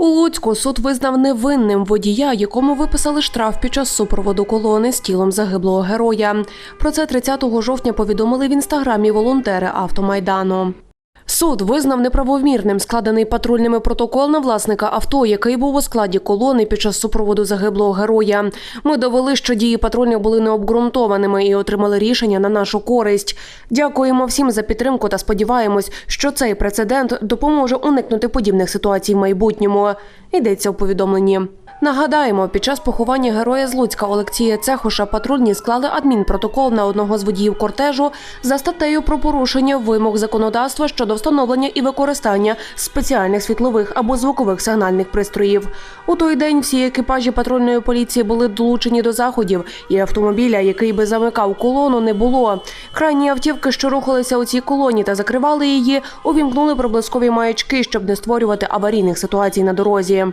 У Луцьку суд визнав невинним водія, якому виписали штраф під час супроводу колони з тілом загиблого героя. Про це 30 жовтня повідомили в інстаграмі волонтери автомайдану. Суд визнав неправомірним складений патрульними протокол на власника авто, який був у складі колони під час супроводу загиблого героя. Ми довели, що дії патрульних були необґрунтованими і отримали рішення на нашу користь. Дякуємо всім за підтримку та сподіваємось, що цей прецедент допоможе уникнути подібних ситуацій в майбутньому. Йдеться у повідомленні. Нагадаємо, під час поховання героя з Луцька Олексія Цехуша патрульні склали адмінпротокол на одного з водіїв кортежу за статтею про порушення вимог законодавства щодо встановлення і використання спеціальних світлових або звукових сигнальних пристроїв. У той день всі екіпажі патрульної поліції були долучені до заходів, і автомобіля, який би замикав колону, не було. Крайні автівки, що рухалися у цій колоні та закривали її, увімкнули проблискові маячки, щоб не створювати аварійних ситуацій на дорозі.